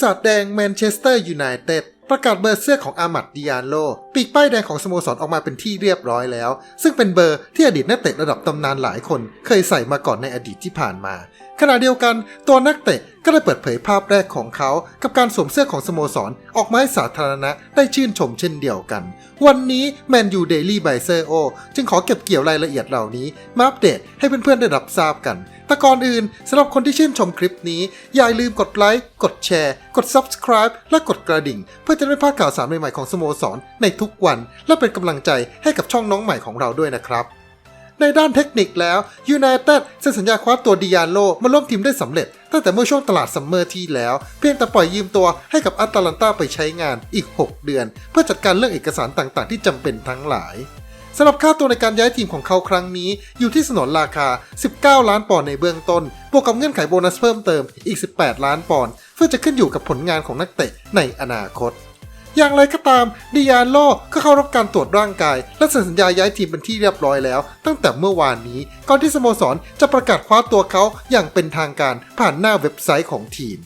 ศาจแดงแมนเชสเตอร์ยูไนเต็ดประกาศเบอร์เสื้อของอามัดดิอาโล ปีกป้ายแดงของสโมสรออกมาเป็นที่เรียบร้อยแล้ว ซึ่งเป็นเบอร์ที่อดีตนักเตะระดับตำนานหลายคน เคยใส่มาก่อนในอดีตที่ผ่านมา ขณะเดียวกันตัวนักเตะก็ได้เปิดเผยภาพแรกของเขา กับการสวมเสื้อของสโมสร ออกมาให้สาธารณะได้ชื่นชมเช่นเดียวกัน วันนี้แมนยูเดลี่ไบเซอร์โอจึงขอเก็บเกี่ยวรายละเอียดเหล่านี้ มาอัปเดตให้เพื่อนๆได้รับทราบกัน แต่ก่อนอื่นสำหรับคนที่ชื่นชมคลิปนี้ อย่าลืมกดไลค์ กดแชร์ กด Subscribe และกดกระดิ่ง เพื่อจะไม่พลาดข่าวสารใหม่ๆของสโมสรในทุกวัน และเป็นกำลังใจให้กับช่องน้องใหม่ของเราด้วยนะครับ ในด้านเทคนิคแล้วยูไนเต็ดเซ็นสัญญาคว้าตัวดิยาโลมาร่วมทีมได้สำเร็จ ตั้งแต่เมื่อช่วงตลาดซัมเมอร์ที่แล้ว เพียงแต่ปล่อยยืมตัวให้กับอัตแลนตาไปใช้งานอีก 6 เดือน เพื่อจัดการเรื่องเอกสารต่างๆ ที่จำเป็นทั้งหลายสำหรับค่าตัวในการย้ายทีมของเขาครั้งนี้ อยู่ที่สนนราคา 19 ล้านปอนด์ในเบื้องต้น บวกกับเงื่อนไขโบนัสเพิ่มเติมอีก 18 ล้านปอนด์เพื่อจะขึ้นอยู่กับผลงานของนักเตะในอนาคต อย่างไรก็ตามดิยาโลก็เข้ารับการตรวจร่างกาย และเซ็นสัญญาย้ายทีมเป็นที่เรียบร้อยแล้ว ตั้งแต่เมื่อวานนี้ก่อนที่สโมสรจะประกาศคว้าตัวเขาอย่างเป็นทางการผ่านหน้าเว็บไซต์ของทีม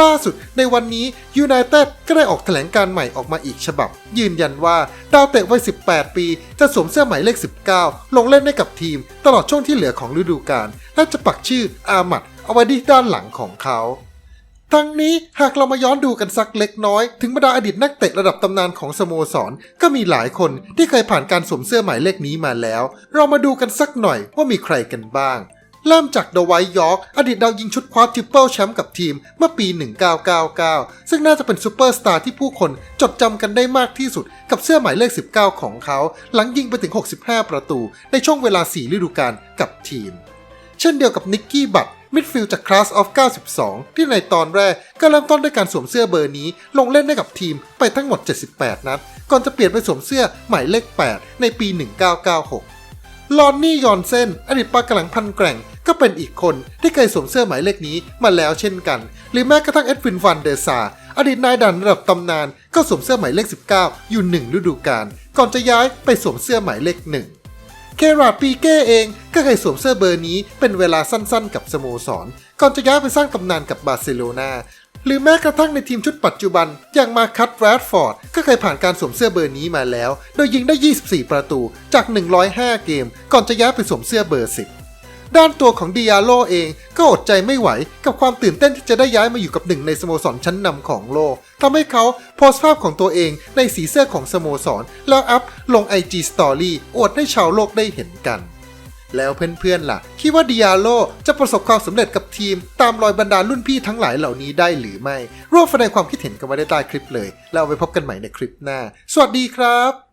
ล่าสุดในวันนี้ยูไนเต็ดก็ได้ออกแถลงการใหม่ออกมาอีกฉบับ ยืนยันว่าดาวเตะวัย 18 ปี จะสวมเสื้อหมายเลข 19 ลงเล่นให้กับทีม ตลอดช่วงที่เหลือของฤดูกาลและจะปักชื่ออามัดเอาไว้ที่ด้านหลังของเขา ทั้งนี้หากเรามาย้อนดูกันสักเล็กน้อย ถึงบรรดาอดีตนักเตะระดับตำนานของสโมสร ก็มีหลายคนที่เคยผ่านการสวมเสื้อหมายเลขนี้มาแล้ว เรามาดูกันสักหน่อยว่ามีใครกันบ้าง เริ่มจากเดวท์ยอร์กอดีตดาวยิงชุดคว้าทริปเปิลแชมป์กับทีมเมื่อปี 1999 ซึ่งน่าจะเป็นซูเปอร์สตาร์ที่ผู้คนจดจำกันได้มากที่สุดกับเสื้อหมายเลข 19 ของเขา หลังยิงไปถึง 65 ประตู ในช่วงเวลา 4 ฤดูกาลกับทีม เช่นเดียวกับนิกกี้บัต มิดฟิลด์จากคลาสออฟ 92 ที่ในตอนแรกก็เริ่มต้นด้วยการสวมเสื้อเบอร์นี้ ลงเล่นให้กับทีมไปทั้งหมด 78 นัด ก่อนจะเปลี่ยนไปสวมเสื้อหมายเลข 8 ในปี 1996 ลอนนี่ยอนเซนอดีตปากกำลังพันแกร่ง ก็เป็นอีกคนที่เคยสวมเสื้อหมายเลขนี้มาแล้วเช่นกัน หรือแม้กระทั่งเอ็ดวินฟันเดอร์ซาอดีตนายดันระดับตำนานก็สวมเสื้อหมายเลข 19 อยู่หนึ่งฤดูกาลก่อนจะย้ายไปสวมเสื้อหมายเลขหนึ่ง เคราปีเก้เองก็เคยสวมเสื้อเบอร์นี้เป็นเวลาสั้นๆ กับสโมสร ก่อนจะย้ายไปสร้างตำนานกับบาร์เซโลนาหรือแม้กระทั่งในทีมชุดปัจจุบัน อย่างมาคัตแรดฟอร์ด ก็เคยผ่านการสวมเสื้อเบอร์นี้มาแล้ว โดยยิงได้ 24 ประตูจาก 105 เกม ก่อนจะย้ายไปสวมเสื้อเบอร์ 10 ด้านตัวของดิอาโลเองก็อดใจไม่ไหวกับความตื่นเต้นที่จะได้ย้ายมาอยู่กับหนึ่งในสโมสรชั้นนำของโลกทำให้เขาโพสต์ภาพของตัวเองในสีเสื้อของสโมสร แล้วอัพลง IG Story อวดให้ชาวโลกได้เห็นกัน แล้วเพื่อนๆล่ะ คิดว่าดิอาโลจะประสบความสำเร็จกับทีม ตามรอยบรรดารุ่นพี่ทั้งหลายเหล่านี้ได้หรือไม่ ร่วมแสดงความคิดเห็นกันไว้ใต้คลิปเลย แล้วไว้พบกันใหม่ในคลิปหน้า สวัสดีครับ